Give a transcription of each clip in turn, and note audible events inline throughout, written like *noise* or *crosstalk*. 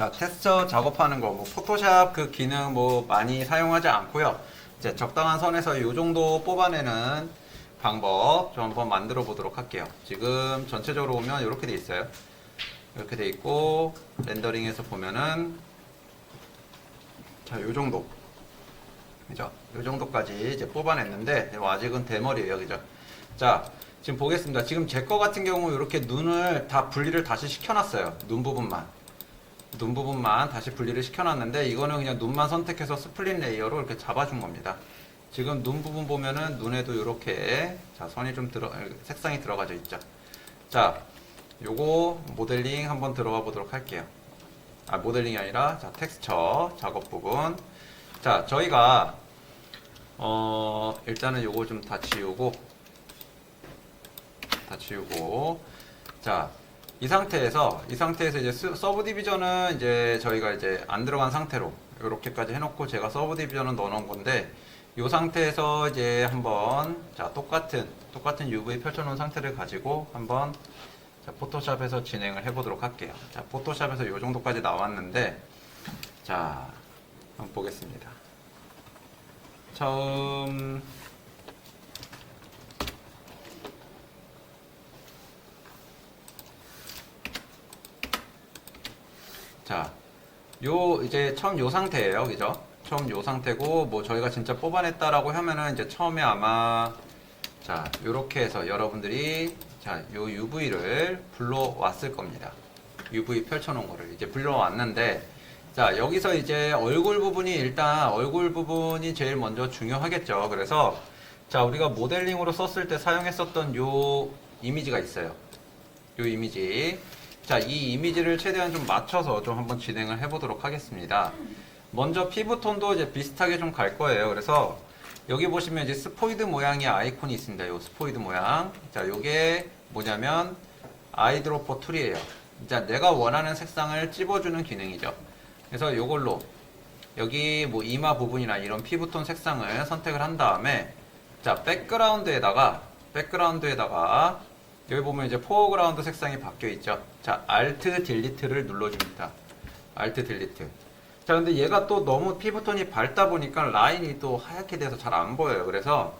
자, 텍스처 작업하는 거, 뭐, 포토샵 그 기능 뭐 많이 사용하지 않고요. 이제 적당한 선에서 이 정도 뽑아내는 방법 좀 한번 만들어 보도록 할게요. 지금 전체적으로 보면 이렇게 돼 있어요. 이렇게 돼 있고, 렌더링에서 보면은, 자, 요 정도. 그죠? 요 정도까지 이제 뽑아냈는데, 뭐 아직은 대머리예요. 그죠? 자, 지금 보겠습니다. 지금 제 거 같은 경우 이렇게 눈을 다 분리를 다시 시켜놨어요. 눈 부분만. 눈 부분만 다시 분리를 시켜놨는데 이거는 그냥 눈만 선택해서 스플릿 레이어로 이렇게 잡아준 겁니다. 지금 눈 부분 보면은 눈에도 이렇게 자 선이 좀 들어 색상이 들어가져 있죠. 자 요거 모델링 한번 들어가 보도록 할게요. 아 모델링이 아니라 자 텍스처 작업 부분. 자 저희가 어 일단은 요거 좀 다 지우고 다 지우고 자 이 상태에서 이 상태에서 이제 스- 서브 디비전은 이제 저희가 이제 안 들어간 상태로 이렇게까지 해놓고 제가 서브 디비전은 넣어놓은 건데 이 상태에서 이제 한번 자 똑같은 똑같은 UV 펼쳐놓은 상태를 가지고 한번 자, 포토샵에서 진행을 해보도록 할게요. 자 포토샵에서 이 정도까지 나왔는데 자 한번 보겠습니다. 처음 자, 요 이제 처음 요 상태예요, 그죠? 처음 요 상태고 뭐 저희가 진짜 뽑아냈다라고 하면은 이제 처음에 아마 자 요렇게 해서 여러분들이 자요 UV를 불러왔을 겁니다. UV 펼쳐놓은 거를 이제 불러왔는데 자 여기서 이제 얼굴 부분이 일단 얼굴 부분이 제일 먼저 중요하겠죠. 그래서 자 우리가 모델링으로 썼을 때 사용했었던 요 이미지가 있어요. 요 이미지. 자, 이 이미지를 최대한 좀 맞춰서 좀 한번 진행을 해보도록 하겠습니다. 먼저 피부 톤도 이제 비슷하게 좀 갈 거예요. 그래서 여기 보시면 이제 스포이드 모양의 아이콘이 있습니다. 요 스포이드 모양. 자, 요게 뭐냐면 아이드로퍼 툴이에요. 자, 내가 원하는 색상을 찝어주는 기능이죠. 그래서 요걸로 여기 뭐 이마 부분이나 이런 피부톤 색상을 선택을 한 다음에 자, 백그라운드에다가 백그라운드에다가 여기 보면 이제 포어그라운드 색상이 바뀌어 있죠. 자, Alt 딜리트를 눌러줍니다. Alt 딜리트. 자, 근데 얘가 또 너무 피부톤이 밝다 보니까 라인이 또 하얗게 돼서 잘 안 보여요. 그래서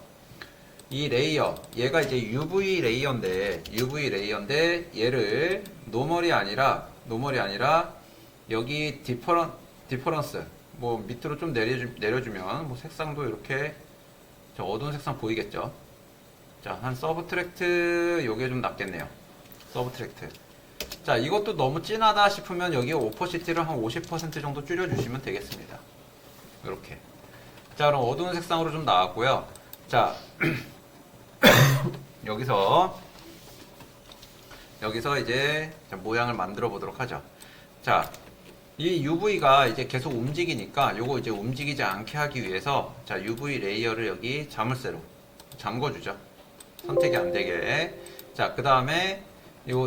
이 레이어, 얘가 이제 UV 레이어인데, UV 레이어인데 얘를 노멀이 아니라, 노멀이 아니라 여기 디퍼런, 디퍼런스, 뭐 밑으로 좀 내려주, 내려주면 뭐 색상도 이렇게 저 어두운 색상 보이겠죠? 자, 한 서브 트랙트 요게 좀 낫겠네요. 서브 트랙트. 자, 이것도 너무 진하다 싶으면 여기 오퍼시티를 한 50% 정도 줄여주시면 되겠습니다. 이렇게. 자, 그럼 어두운 색상으로 좀 나왔고요. 자, *coughs* 여기서 여기서 이제 자, 모양을 만들어 보도록 하죠. 자, 이 UV가 이제 계속 움직이니까 요거 이제 움직이지 않게 하기 위해서 자, UV 레이어를 여기 자물쇠로 잠궈 주죠. 선택이 안 되게. 자, 그 다음에 요,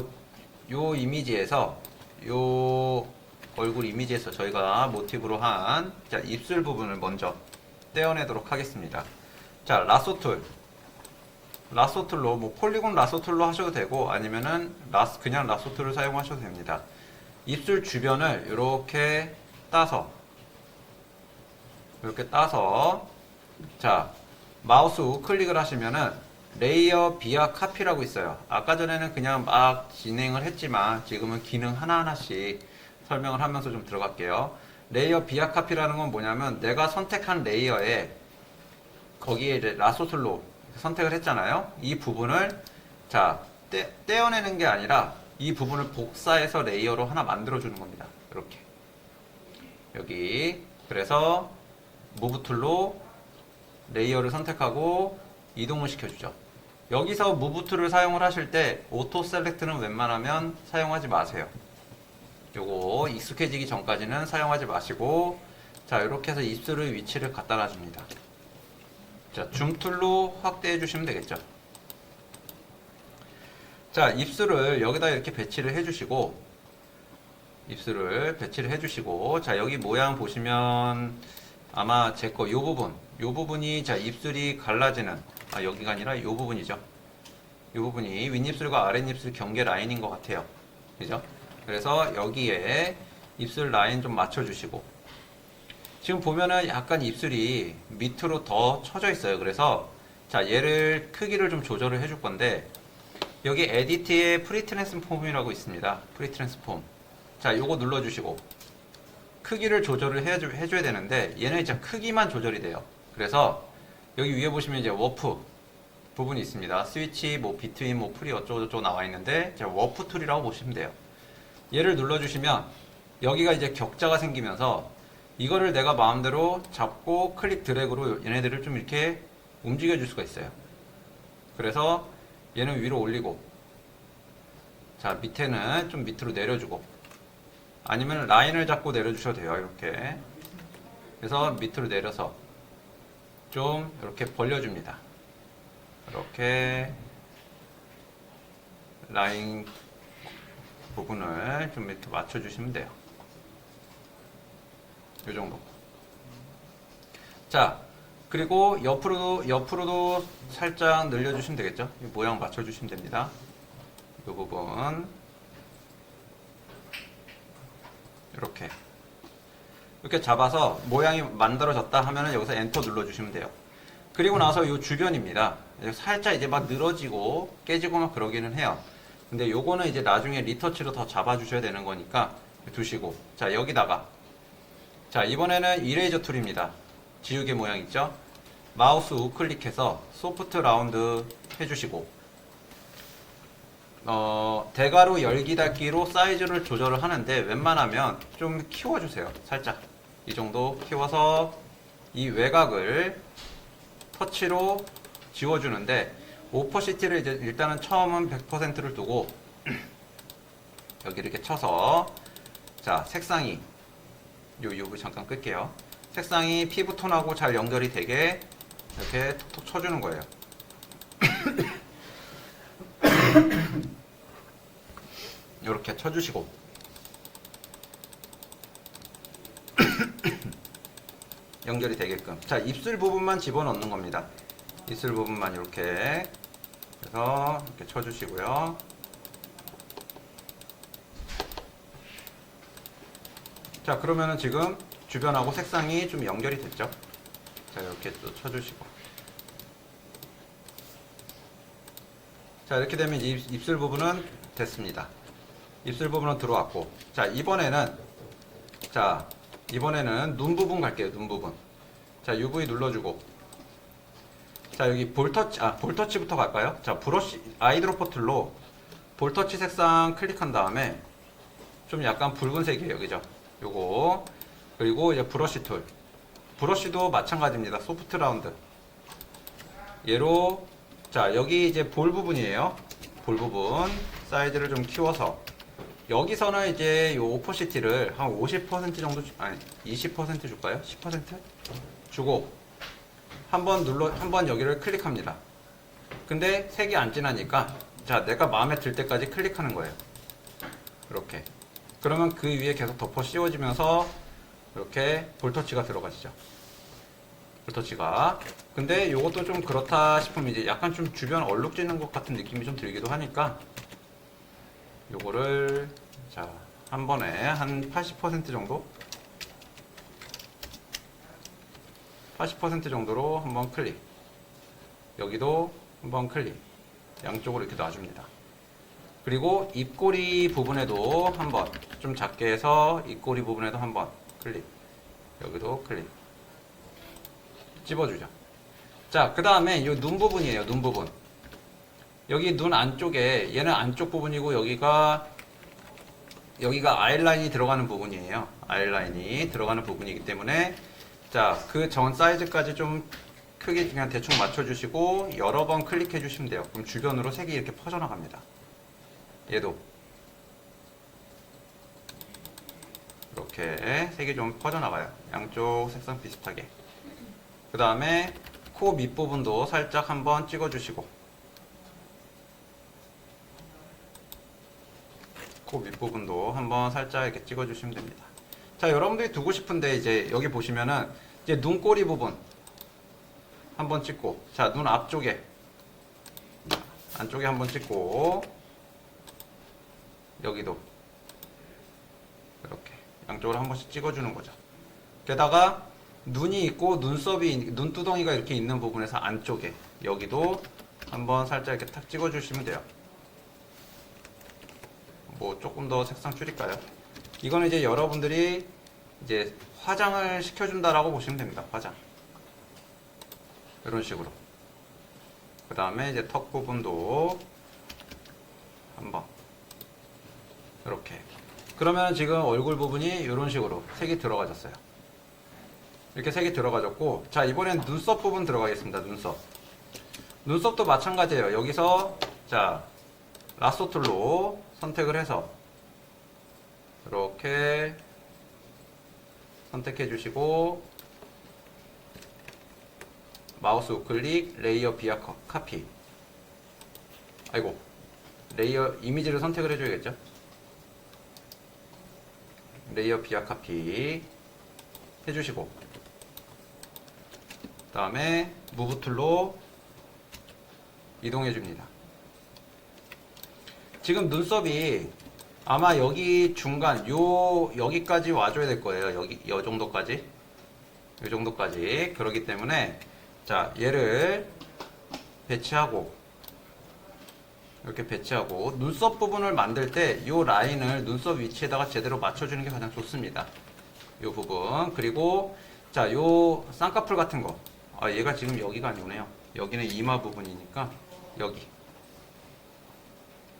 요 이미지에서 요 얼굴 이미지에서 저희가 모티브로 한 자, 입술 부분을 먼저 떼어내도록 하겠습니다. 자, 라소 툴. 라소 툴로 뭐 폴리곤 라소 툴로 하셔도 되고 아니면은 라스 그냥 라소 툴을 사용하셔도 됩니다. 입술 주변을 이렇게 따서 이렇게 따서 자 마우스 우클릭을 하시면은 레이어 비아 카피라고 있어요. 아까 전에는 그냥 막 진행을 했지만 지금은 기능 하나하나씩 설명을 하면서 좀 들어갈게요. 레이어 비아 카피라는 건 뭐냐면 내가 선택한 레이어에 거기에 이제 라소툴로 선택을 했잖아요. 이 부분을 자 떼, 떼어내는 게 아니라 이 부분을 복사해서 레이어로 하나 만들어 주는 겁니다. 이렇게 여기 그래서 무브 툴로 레이어를 선택하고 이동을 시켜주죠. 여기서 무브 툴을 사용을 하실 때 오토 셀렉트는 웬만하면 사용하지 마세요. 요거 익숙해지기 전까지는 사용하지 마시고 자 이렇게 해서 입술의 위치를 갖다 놔줍니다. 자, 줌 툴로 확대해 주시면 되겠죠. 자, 입술을 여기다 이렇게 배치를 해 주시고 입술을 배치를 해 주시고 자, 여기 모양 보시면 아마 제 거 요 부분, 요 부분이 자, 입술이 갈라지는 아, 여기가 아니라 요 부분이죠. 요 부분이 윗입술과 아랫입술 경계 라인인 것 같아요. 그죠? 그래서 여기에 입술 라인 좀 맞춰주시고 지금 보면은 약간 입술이 밑으로 더 처져 있어요. 그래서 자 얘를 크기를 좀 조절을 해줄 건데 여기 에디트에 프리트랜스폼이라고 있습니다. 프리트랜스폼. 자 요거 눌러주시고 크기를 조절을 해줘, 해줘야 되는데 얘는 이제 크기만 조절이 돼요. 그래서 여기 위에 보시면 이제 워프 부분이 있습니다. 스위치, 뭐 비트윈, 뭐 프리 어쩌고저쩌고 나와 있는데 제가 워프 툴이라고 보시면 돼요. 얘를 눌러주시면 여기가 이제 격자가 생기면서 이거를 내가 마음대로 잡고 클릭 드래그로 얘네들을 좀 이렇게 움직여 줄 수가 있어요. 그래서 얘는 위로 올리고 자 밑에는 좀 밑으로 내려주고 아니면 라인을 잡고 내려주셔도 돼요. 이렇게 그래서 밑으로 내려서 좀 이렇게 벌려줍니다. 이렇게 라인 부분을 좀 밑에 맞춰주시면 돼요. 이 정도. 자, 그리고 옆으로도, 옆으로도 살짝 늘려주시면 되겠죠? 이 모양 맞춰주시면 됩니다. 이 부분. 이렇게. 이렇게 잡아서 모양이 만들어졌다 하면은 여기서 엔터 눌러주시면 돼요. 그리고 나서 이 주변입니다. 살짝 이제 막 늘어지고 깨지고 막 그러기는 해요. 근데 요거는 이제 나중에 리터치로 더 잡아주셔야 되는 거니까 두시고. 자, 여기다가. 자, 이번에는 이레이저 툴입니다. 지우개 모양 있죠? 마우스 우클릭해서 소프트 라운드 해주시고. 어, 대가로 열기 닫기로 사이즈를 조절을 하는데 웬만하면 좀 키워주세요. 살짝. 이 정도 키워서 이 외곽을 터치로 지워주는데 오퍼시티를 이제 일단은 처음은 100%를 두고 *clears throat* 여기 이렇게 쳐서 자 색상이 요 요거 잠깐 끌게요. 색상이 피부톤하고 잘 연결이 되게 이렇게 톡톡 쳐주는 거예요. *clears throat* 이렇게 쳐주시고 연결이 되게끔. 자 입술 부분만 집어넣는 겁니다. 입술 부분만 이렇게 그래서 이렇게 쳐주시고요. 자 그러면은 지금 주변하고 색상이 좀 연결이 됐죠? 자 이렇게 또 쳐주시고. 자 이렇게 되면 입, 입술 부분은 됐습니다. 입술 부분은 들어왔고. 자 이번에는 자 이번에는 눈 부분 갈게요 눈 부분. 자 UV 눌러주고. 자 여기 볼터치 아 볼터치부터 갈까요? 자 브러쉬 아이드로퍼 툴로 볼터치 색상 클릭한 다음에 좀 약간 붉은색이에요 그죠? 요거. 그리고 이제 브러쉬 툴. 브러쉬도 마찬가지입니다 소프트 라운드. 얘로 자 여기 이제 볼 부분이에요. 볼 부분. 사이즈를 좀 키워서 여기서는 이제 요 오퍼시티를 한 50% 정도 주- 아니 20% 줄까요? 10% 주고 한번 눌러 한 번 여기를 클릭합니다. 근데 색이 안 진하니까 자 내가 마음에 들 때까지 클릭하는 거예요. 이렇게 그러면 그 위에 계속 덮어 씌워지면서 이렇게 볼터치가 들어가시죠. 볼터치가 근데 요것도 좀 그렇다 싶으면 이제 약간 좀 주변 얼룩지는 것 같은 느낌이 좀 들기도 하니까 요거를 자, 한 번에 한 80% 정도? 80% 정도로 한번 클릭. 여기도 한번 클릭. 양쪽으로 이렇게 놔줍니다. 그리고 입꼬리 부분에도 한번 좀 작게 해서 입꼬리 부분에도 한번 클릭. 여기도 클릭. 찝어주죠 자 그 다음에 이 눈 부분이에요 눈 부분 여기 눈 안쪽에 얘는 안쪽 부분이고 여기가 여기가 아이라인이 들어가는 부분이에요. 아이라인이 들어가는 부분이기 때문에 자 그 전 사이즈까지 좀 크게 그냥 대충 맞춰주시고 여러 번 클릭해 주시면 돼요. 그럼 주변으로 색이 이렇게 퍼져나갑니다. 얘도 이렇게 색이 좀 퍼져나가요. 양쪽 색상 비슷하게. 그 다음에 코 밑부분도 살짝 한번 찍어주시고 코 밑부분도 한번 살짝 이렇게 찍어주시면 됩니다. 자, 여러분들이 두고 싶은데 이제 여기 보시면은 이제 눈꼬리 부분 한번 찍고, 자, 눈 앞쪽에 안쪽에 한번 찍고 여기도 이렇게 양쪽으로 한 번씩 찍어주는 거죠. 게다가 눈이 있고 눈썹이 눈두덩이가 이렇게 있는 부분에서 안쪽에 여기도 한번 살짝 이렇게 탁 찍어주시면 돼요. 뭐 조금 더 색상 줄일까요? 이거는 이제 여러분들이 이제 화장을 시켜준다라고 보시면 됩니다. 화장. 이런 식으로. 그 다음에 이제 턱 부분도 한번 이렇게. 그러면 지금 얼굴 부분이 이런 식으로 색이 들어가졌어요. 이렇게 색이 들어가졌고, 자 이번엔 눈썹 부분 들어가겠습니다. 눈썹. 눈썹도 마찬가지예요. 여기서 자 라쏘 툴로 선택을 해서 이렇게 선택해 주시고 마우스 우클릭 레이어 비아 컷 카피. 아이고 레이어 이미지를 선택을 해줘야겠죠? 레이어 비아 카피 해주시고 그 다음에 무브 툴로 이동해 줍니다 지금 눈썹이 아마 여기 중간 요 여기까지 와줘야 될 거예요. 여기 요 정도까지 요 정도까지 그러기 때문에 자 얘를 배치하고 이렇게 배치하고 눈썹 부분을 만들 때 요 라인을 눈썹 위치에다가 제대로 맞춰주는 게 가장 좋습니다. 요 부분 그리고 자 요 쌍꺼풀 같은 거 아, 얘가 지금 여기가 아니오네요. 여기는 이마 부분이니까 여기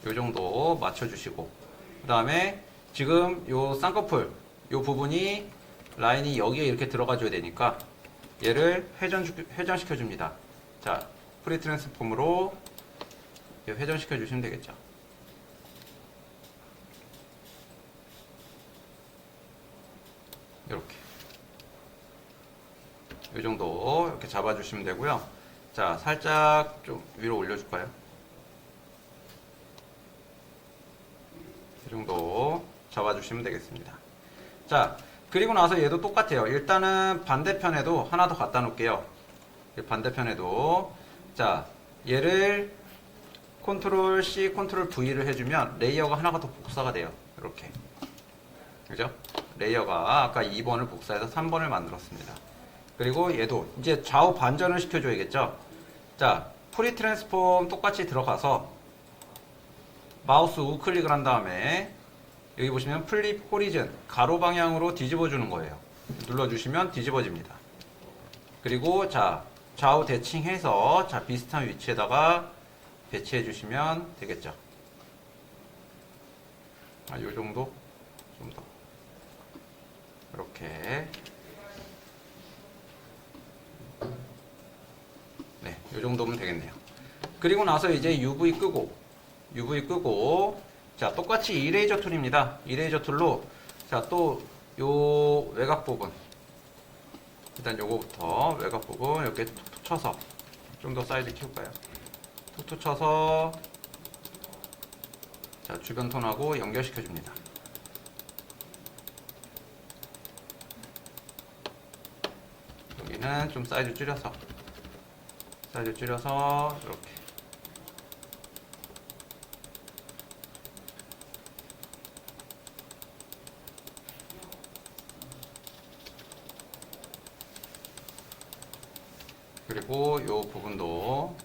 요 정도 맞춰주시고 그 다음에 지금 요 쌍꺼풀 요 부분이 라인이 여기에 이렇게 들어가줘야 되니까 얘를 회전 회전시켜 줍니다. 자 프리 트랜스폼으로 회전시켜 주시면 되겠죠. 이렇게 이 정도 이렇게 잡아주시면 되고요. 자 살짝 좀 위로 올려줄까요? 정도 잡아주시면 되겠습니다. 자, 그리고 나서 얘도 똑같아요. 일단은 반대편에도 하나 더 갖다 놓을게요. 이 반대편에도. 자, 얘를 컨트롤 C, 컨트롤 V를 해주면 레이어가 하나가 더 복사가 돼요. 이렇게. 그죠? 레이어가 아까 2번을 복사해서 3번을 만들었습니다. 그리고 얘도 이제 좌우 반전을 시켜줘야겠죠? 자, 프리 트랜스폼 똑같이 들어가서 마우스 우클릭을 한 다음에 여기 보시면 플립 호리즌 가로 방향으로 뒤집어 주는 거예요. 눌러 주시면 뒤집어집니다. 그리고 자 좌우 대칭해서 자 비슷한 위치에다가 배치해 주시면 되겠죠. 아, 요 정도 좀 더. 이렇게 네, 요 정도면 되겠네요. 그리고 나서 이제 UV 끄고 UV 끄고 자 똑같이 이레이저 툴입니다. 이레이저 툴로 자 또 요 외곽 부분 일단 요거부터 외곽 부분 이렇게 툭툭 쳐서 좀 더 사이즈 키울까요? 툭툭 쳐서 자 주변 톤하고 연결시켜 줍니다. 여기는 좀 사이즈 줄여서 사이즈 줄여서 이렇게 그리고 요 부분도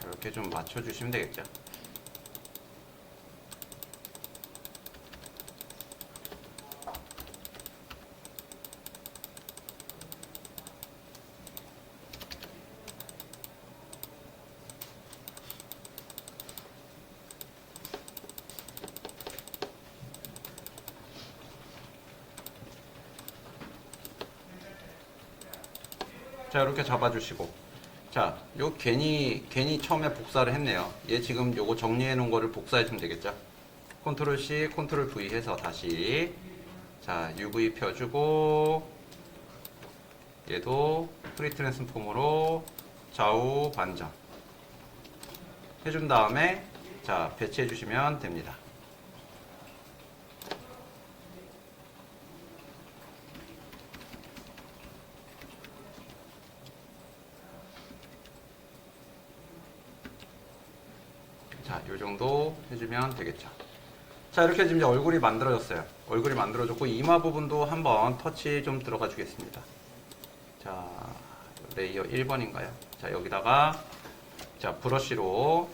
자, 이렇게 좀 맞춰주시면 되겠죠. 자 이렇게 잡아주시고 자 요 괜히 괜히 처음에 복사를 했네요. 얘 지금 요거 정리해 놓은 거를 복사해 주면 되겠죠? 컨트롤 C 컨트롤 V 해서 다시. 자 UV 펴 주고 얘도 프리 트랜스폼으로 좌우 반전. 해 준 다음에 자 배치해 주시면 됩니다 자, 요 정도 해주면 되겠죠. 자, 이렇게 지금 이제 얼굴이 만들어졌어요. 얼굴이 만들어졌고, 이마 부분도 한번 터치 좀 들어가 주겠습니다. 자, 레이어 1번인가요? 자, 여기다가, 자, 브러쉬로,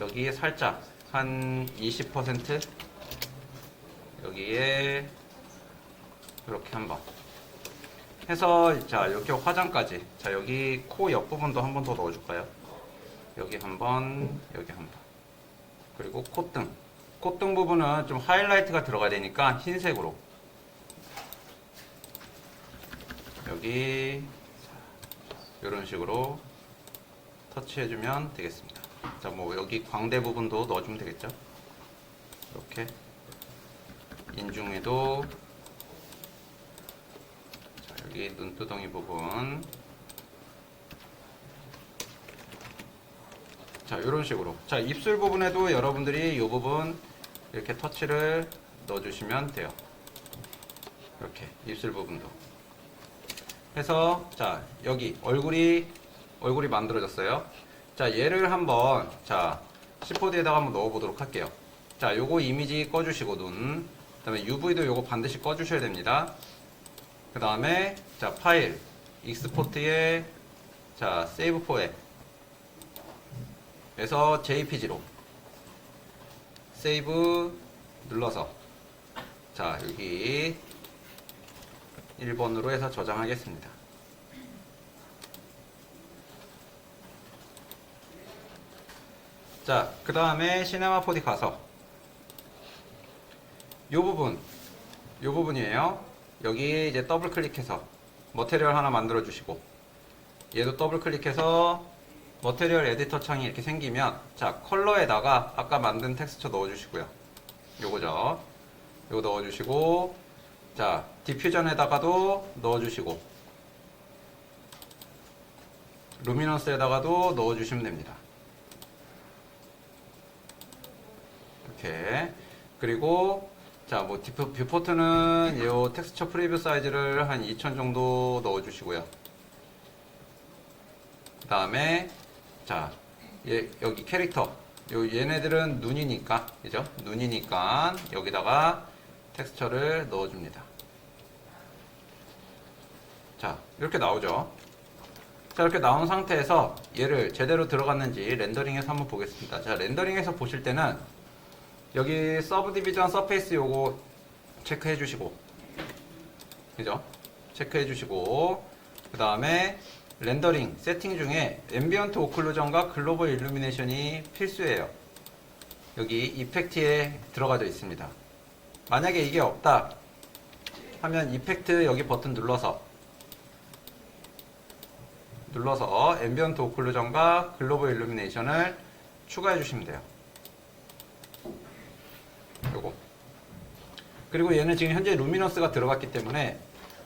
여기에 살짝, 한 20%? 여기에, 이렇게 한번. 해서, 자, 이렇게 화장까지. 자, 여기 코 옆부분도 한 번 더 넣어줄까요? 여기 한 번, 여기 한 번. 그리고 콧등. 콧등 부분은 좀 하이라이트가 들어가야 되니까 흰색으로. 여기, 이런 식으로 터치해주면 되겠습니다. 자, 뭐, 여기 광대 부분도 넣어주면 되겠죠? 이렇게. 인중에도, 자, 여기 눈두덩이 부분. 자, 이런 식으로. 자, 입술 부분에도 여러분들이 이 부분 이렇게 터치를 넣어주시면 돼요. 이렇게 입술 부분도. 해서 자 여기 얼굴이 얼굴이 만들어졌어요. 자 얘를 한번 자 C4D에다가 한번 넣어보도록 할게요. 자 요거 이미지 꺼주시고 눈. 그 다음에 UV도 요거 반드시 꺼주셔야 됩니다. 그 다음에 자 파일 익스포트에 자 세이브 포에 그래서 JPG로 세이브 눌러서 자 여기 1번으로 해서 저장하겠습니다. 자, 그 다음에 시네마 4D 가서 요 부분, 요 부분이에요. 여기 이제 더블 클릭해서 머테리얼 하나 만들어 주시고 얘도 더블 클릭해서 머테리얼 에디터 창이 이렇게 생기면 자 컬러에다가 아까 만든 텍스처 넣어주시고요. 요거죠. 요거 넣어주시고 자 디퓨전에다가도 넣어주시고 루미넌스에다가도 넣어주시면 됩니다. 이렇게 그리고 자뭐 뷰포트는 이 텍스처 프리뷰 사이즈를 한 2000 정도 넣어주시고요. 그 다음에 자 얘, 여기 캐릭터 요 얘네들은 눈이니까 그죠? 눈이니까 여기다가 텍스처를 넣어줍니다. 자 이렇게 나오죠. 자 이렇게 나온 상태에서 얘를 제대로 들어갔는지 렌더링해서 한번 보겠습니다. 자 렌더링해서 보실 때는 여기 서브 디비전 서페이스 요거 체크해 주시고 그죠? 체크해 주시고 그 다음에 렌더링 세팅 중에 앰비언트 오클루전과 글로벌 일루미네이션이 필수예요. 여기 이펙트에 들어가져 있습니다. 만약에 이게 없다 하면 이펙트 여기 버튼 눌러서 눌러서 앰비언트 오클루전과 글로벌 일루미네이션을 추가해 주시면 돼요. 요거. 그리고 얘는 지금 현재 루미너스가 들어갔기 때문에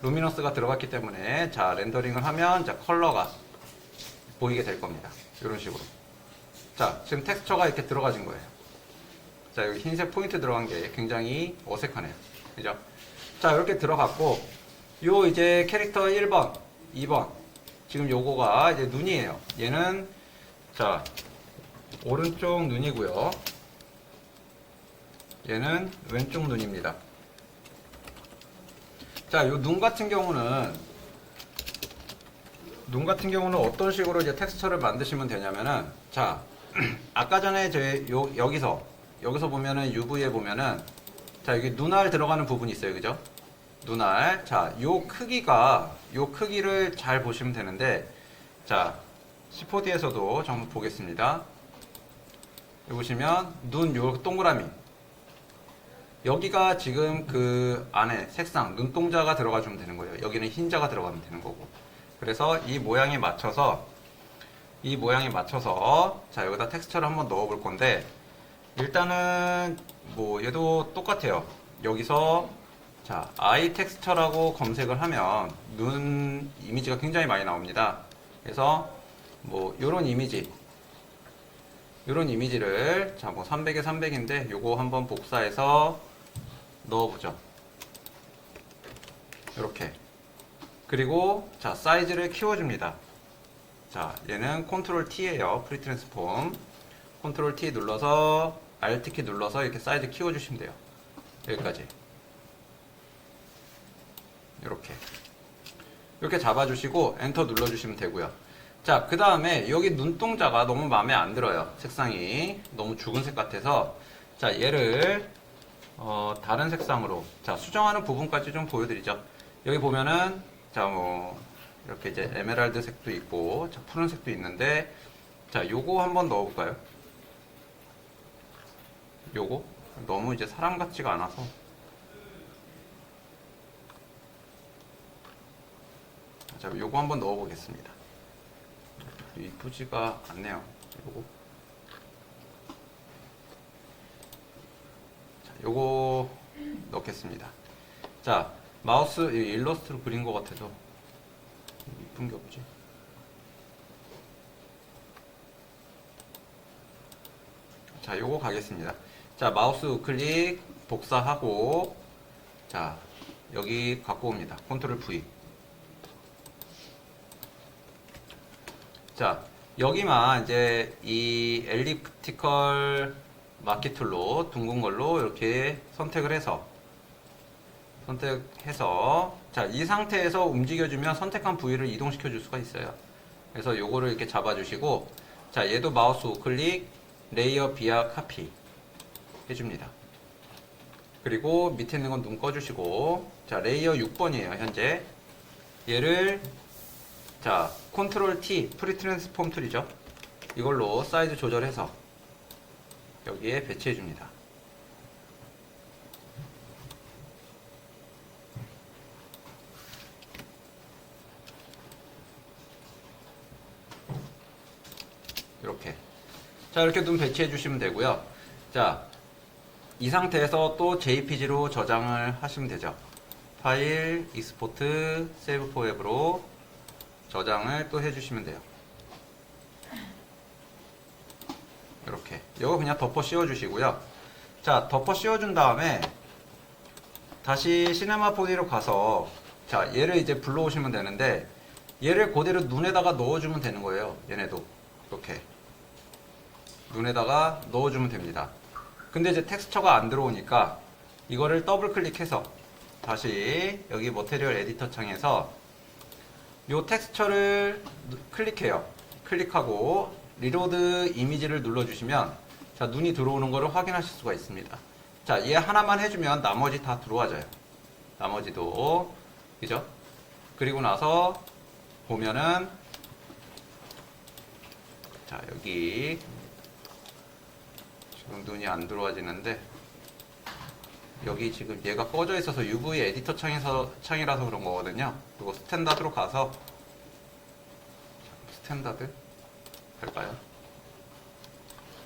루미너스가 들어갔기 때문에 자 렌더링을 하면 자 컬러가 보이게 될 겁니다. 이런 식으로. 자 지금 텍스처가 이렇게 들어가진 거예요. 자 여기 흰색 포인트 들어간 게 굉장히 어색하네요. 그죠? 자 이렇게 들어갔고 요 이제 캐릭터 1번, 2번 지금 요거가 이제 눈이에요. 얘는 자 오른쪽 눈이고요. 얘는 왼쪽 눈입니다. 자, 요 눈 같은 경우는 눈 같은 경우는 어떤 식으로 이제 텍스처를 만드시면 되냐면은 자, *clears throat* 아까 전에 제 요, 여기서 여기서 보면은 UV에 보면은 자, 여기 눈알 들어가는 부분이 있어요. 그죠? 눈알. 자, 요 크기가 요 크기를 잘 보시면 되는데 자, C4D에서도 좀 보겠습니다. 여기 보시면 눈 요 동그라미 여기가 지금 그 안에 색상 눈동자가 들어가 주면 되는 거예요. 여기는 흰자가 들어가면 되는 거고. 그래서 이 모양에 맞춰서 이 모양에 맞춰서 자 여기다 텍스처를 한번 넣어 볼 건데 일단은 뭐 얘도 똑같아요. 여기서 자 아이 텍스처라고 검색을 하면 눈 이미지가 굉장히 많이 나옵니다. 그래서 뭐 요런 이미지 이런 이미지를 자 뭐 300에 300인데 요거 한번 복사해서 넣어보죠. 이렇게 그리고 자 사이즈를 키워줍니다. 자 얘는 컨트롤 T예요. 프리 트랜스폼 컨트롤 T 눌러서 Alt 키 눌러서 이렇게 사이즈 키워주시면 돼요. 여기까지. 이렇게. 이렇게 잡아주시고 엔터 눌러주시면 되고요. 자, 그 다음에 여기 눈동자가 너무 마음에 안 들어요. 색상이 너무 죽은 색 같아서 자, 얘를 어, 다른 색상으로 자, 수정하는 부분까지 좀 보여드리죠. 여기 보면은 자, 뭐 이렇게 이제 에메랄드 색도 있고 자, 푸른색도 있는데 자, 요거 한번 넣어볼까요? 요거 너무 이제 사람 같지가 않아서 자, 요거 한번 넣어보겠습니다. 이쁘지가 않네요. 요거. 자, 요거 넣겠습니다. 자, 마우스 이 일러스트로 그린 것 같아서 이쁜 게 없지. 자, 요거 가겠습니다. 자, 마우스 우클릭 복사하고 자, 여기 갖고 옵니다. 컨트롤 V. 자, 여기만 이제 이 엘리프티컬 마키 툴로 둥근 걸로 이렇게 선택을 해서 선택해서 자, 이 상태에서 움직여주면 선택한 부위를 이동시켜 줄 수가 있어요. 그래서 요거를 이렇게 잡아 주시고 자, 얘도 마우스 우클릭 레이어 비아 카피 해줍니다. 그리고 밑에 있는 건 눈 꺼주시고 자, 레이어 6번이에요, 현재. 얘를 자, 컨트롤 T, 프리 트랜스폼 툴이죠. 이걸로 사이즈 조절해서 여기에 배치해 줍니다. 이렇게. 자, 이렇게 눈 배치해 주시면 되고요. 자, 이 상태에서 또 JPG로 저장을 하시면 되죠. 파일, 익스포트, 세이브 포 앱으로 저장을 또 해주시면 돼요. 이렇게. 이거 그냥 덮어 씌워주시고요. 자, 덮어 씌워준 다음에 다시 시네마 4D로 가서 자, 얘를 이제 불러오시면 되는데 얘를 그대로 눈에다가 넣어주면 되는 거예요. 얘네도. 이렇게. 눈에다가 넣어주면 됩니다. 근데 이제 텍스처가 안 들어오니까 이거를 더블 클릭해서 다시 여기 머테리얼 에디터 창에서 요 텍스처를 누- 클릭해요. 클릭하고 리로드 이미지를 눌러주시면 자 눈이 들어오는 거를 확인하실 수가 있습니다. 자 얘 하나만 해주면 나머지 다 들어와져요. 나머지도 그죠? 그리고 나서 보면은 자 여기 지금 눈이 안 들어와지는데 여기 지금 얘가 꺼져 있어서 UV 에디터 창에서 창이라서 그런 거거든요. 그리고 스탠다드로 가서 스탠다드 할까요?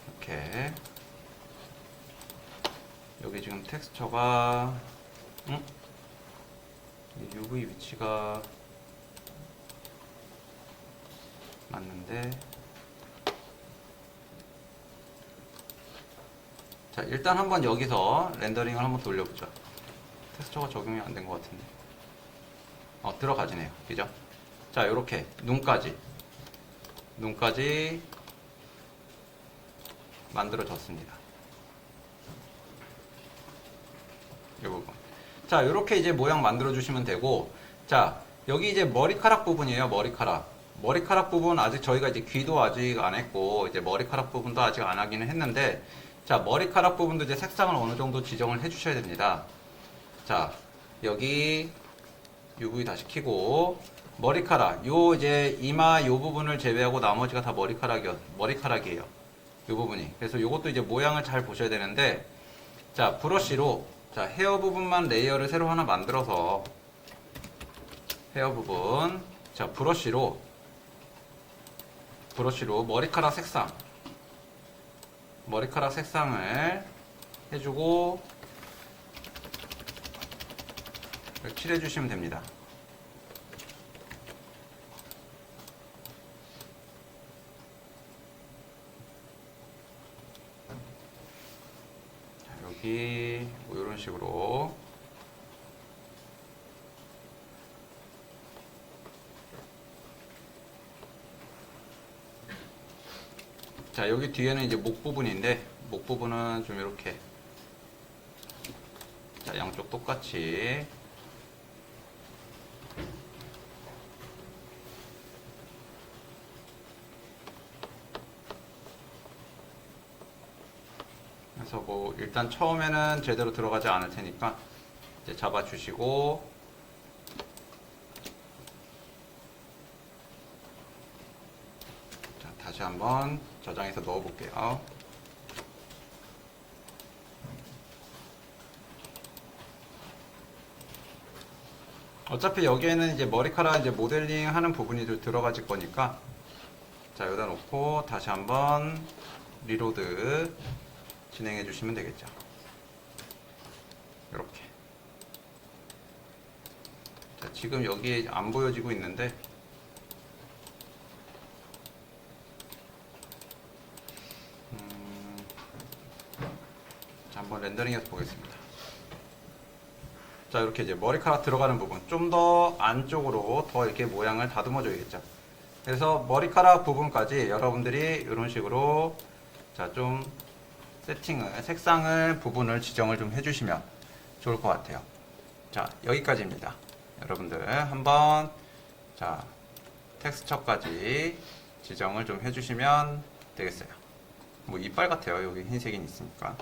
이렇게. 여기 지금 텍스처가 응? 이 UV 위치가 맞는데. 자 일단 한번 여기서 렌더링을 한번 돌려보죠. 텍스처가 적용이 안 된 것 같은데. 어 들어가지네요. 그죠? 자 요렇게. 눈까지 눈까지 만들어졌습니다. 이 부분. 자 요렇게 이제 모양 만들어 주시면 되고 자 여기 이제 머리카락 부분이에요 머리카락. 머리카락 부분 아직 저희가 이제 귀도 아직 안 했고 이제 머리카락 부분도 아직 안 하기는 했는데 자 머리카락 부분도 이제 색상을 어느 정도 지정을 해 주셔야 됩니다. 자 여기 UV 다시 켜고 머리카락. 요 이제 이마 요 부분을 제외하고 나머지가 다 머리카락이요 머리카락이에요. 요 부분이. 그래서 요것도 이제 모양을 잘 보셔야 되는데 자 브러쉬로 자 헤어 부분만 레이어를 새로 하나 만들어서 헤어 부분. 자 브러쉬로 브러쉬로 머리카락 색상. 머리카락 색상을 해주고 칠해 주시면 됩니다. 자, 여기 뭐 이런 식으로. 자 여기 뒤에는 이제 목 부분인데 목 부분은 좀 이렇게. 자 양쪽 똑같이 그래서 뭐 일단 처음에는 제대로 들어가지 않을 테니까 이제 잡아주시고. 자 다시 한번 저장해서 넣어볼게요. 어차피 여기에는 이제 머리카락 이제 모델링 하는 부분이 좀 들어가질 거니까. 자 여기다 놓고 다시 한번 리로드 진행해 주시면 되겠죠. 이렇게. 자, 지금 여기 안 보여지고 있는데 음, 자, 한번 렌더링해서 보겠습니다. 자, 이렇게 이제 머리카락 들어가는 부분 좀 더 안쪽으로 더 이렇게 모양을 다듬어 줘야겠죠. 그래서 머리카락 부분까지 여러분들이 이런 식으로 자, 좀 세팅을, 색상을, 부분을 지정을 좀 해주시면 좋을 것 같아요. 자, 여기까지입니다. 여러분들 한번 자, 텍스처까지 지정을 좀 해주시면 되겠어요. 뭐 이빨 같아요. 여기 흰색이 있으니까.